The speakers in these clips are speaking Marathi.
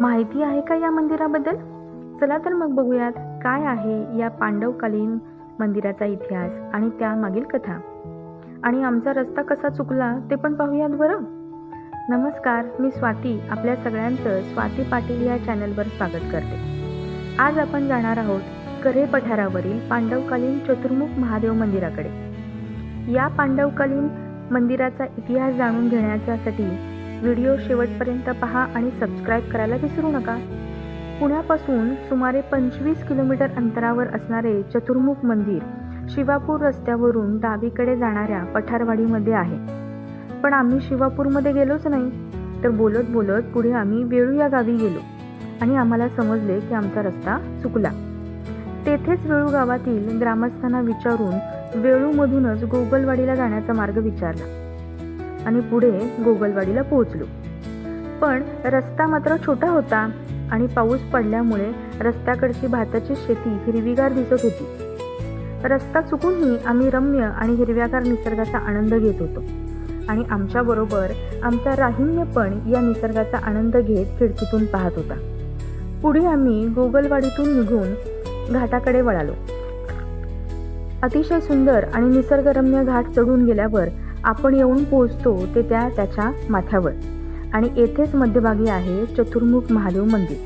माहिती आहे का या मंदिराबद्दल? चला तर मग बघूयात काय आहे या पांडवकालीन मंदिराचा इतिहास आणि त्यामागील कथा. आणि आमचा रस्ता कसा चुकला ते पण पाहूयात बरं. नमस्कार मी स्वाती आपल्या सगळ्यांचं स्वाती पाटील या चॅनलवर स्वागत करते. आज आपण जाणार आहोत करे पठारावरील पांडवकालीन चतुर्मुख महादेव मंदिराकडे. या पांडवकालीन मंदिराचा इतिहास जाणून घेण्यासाठी व्हिडिओ शेवटपर्यंत पहा आणि सबस्क्राईब करायला विसरू नका. पुण्यापासून सुमारे पंचवीस किलोमीटर अंतरावर असणारे चतुर्मुख मंदिर शिवापूर रस्त्यावरून डावीकडे जाणाऱ्या पठारवाडीमध्ये आहे. पण आम्ही शिवापूरमध्ये गेलोच नाही. तर बोलत बोलत पुढे आम्ही वेळू या गावी गेलो आणि आम्हाला समजले की आमचा रस्ता चुकला. तेथेच वेळू गावातील ग्रामस्थांना विचारून वेळूमधूनच गोगलवाडीला जाण्याचा मार्ग विचारला. आणि पुढे गोगलवाडीला पोहोचलो. पण रस्ता मात्र छोटा होता आणि पाऊस पडल्यामुळे रस्त्याकडची भाताची शेती हिरवीगार दिसत होती. रस्ता चुकूनही आम्ही रम्य आणि हिरव्यागार निसर्गाचा आनंद घेत होतो. आणि आमच्याबरोबर आमचा राहिन्य पण या निसर्गाचा आनंद घेत खिडकीतून पाहत होता. पुढे आम्ही गोगलवाडीतून निघून घाटाकडे वळालो. अतिशय सुंदर आणि निसर्गरम्य घाट चढून गेल्यावर आपण येऊन पोहोचतो ते त्या त्याच्या माथ्यावर. आणि येथेच मध्यभागी आहे चतुर्मुख महादेव मंदिर.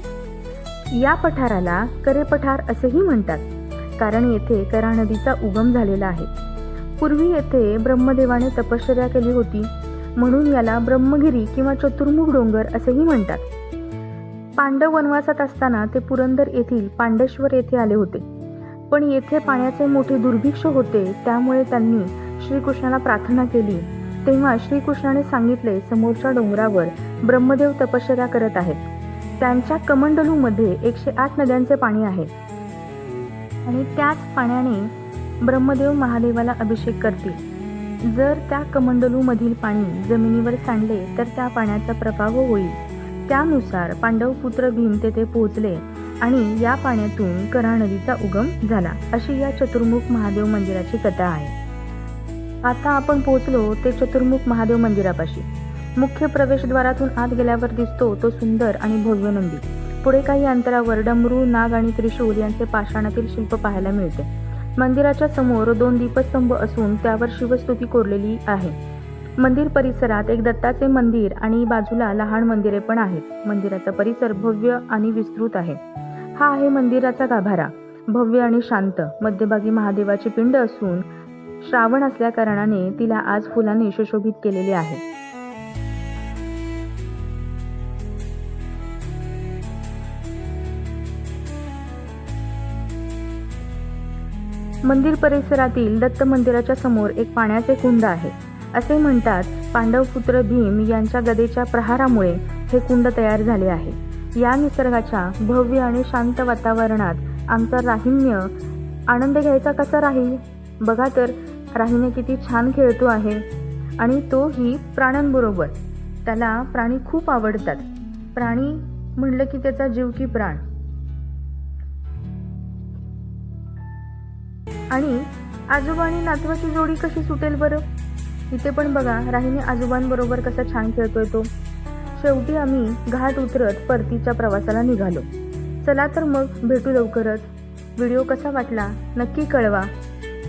या पठाराला करे पठार असेही म्हणतात कारण येथे करा नदीचा उगम झालेला आहे. पूर्वी येथे ब्रह्मदेवाने तपश्चर्या केली होती म्हणून याला ब्रह्मगिरी किंवा चतुर्मुख डोंगर असेही म्हणतात. पांडव वनवासात असताना ते पुरंदर येथील पांडेश्वर येथे आले होते. पण येथे पाण्याचे मोठे दुर्भिक्ष होते त्यामुळे त्यांनी श्रीकृष्णाला प्रार्थना केली. तेव्हा श्रीकृष्णाने सांगितले समोरच्या डोंगरावर ब्रह्मदेव तपश्चर्या करत आहेत. त्यांच्या कमंडलूमध्ये एकशे आठ नद्यांचे पाणी आहे. आणि त्याच पाण्याने ब्रह्मदेव महादेवाला अभिषेक करतील. जर त्या कमंडलूमधील पाणी जमिनीवर सांडले तर त्या पाण्याचा प्रभाव होईल. त्यानुसार पांडव पुत्र भीम तेथे पोहोचले आणि या पाण्यातून करा नदीचा उगम झाला. अशी या चतुर्मुख महादेव मंदिराची कथा आहे. आता आपण पोहोचलो ते चतुर्मुख महादेव मंदिरापाशी. मुख्य प्रवेशद्वारातून आत गेल्यावर दिसतो तो सुंदर आणि भव्य नंदी. पुढे काही अंतरावर डमरू नाग आणि त्रिशूल यांचे पाषाणातील शिल्प पाहायला मिळते. मंदिराच्या समोर दोन दीपस्तंभ असून त्यावर शिवस्तुती कोरलेली आहे. मंदिर परिसरात एक दत्ताचे मंदिर आणि बाजूला लहान मंदिरे पण आहेत. मंदिराचा परिसर भव्य आणि विस्तृत आहे. हा आहे मंदिराचा गाभारा. भव्य आणि शांत मध्यभागी महादेवाची पिंड असून श्रावण असल्या कारणाने तिला आज फुलांनी सुशोभित केलेले आहे. मंदिर परिसरातील दत्त मंदिराच्या समोर एक पाण्याचे कुंड आहे. असे म्हणतात पांडवपुत्र भीम यांच्या गदेच्या प्रहारामुळे हे कुंड तयार झाले आहे. या निसर्गाच्या भव्य आणि शांत वातावरणात आमचा राहिम्य आनंद घ्यायचा कसा राहील? बघा तर राहीने किती छान खेळतो आहे. आणि तोही प्राण्यांबरोबर. त्याला प्राणी खूप आवडतात. प्राणी म्हणलं की त्याचा जीव की प्राण. आणि आजोबा आणि नातवाची जोडी कशी सुटेल बरं? इथे पण बघा राहीने आजोबांबरोबर कसा छान खेळतोय तो. शेवटी आम्ही घाट उतरत परतीच्या प्रवासाला निघालो. चला तर मग भेटू लवकरच. व्हिडिओ कसा वाटला नक्की कळवा.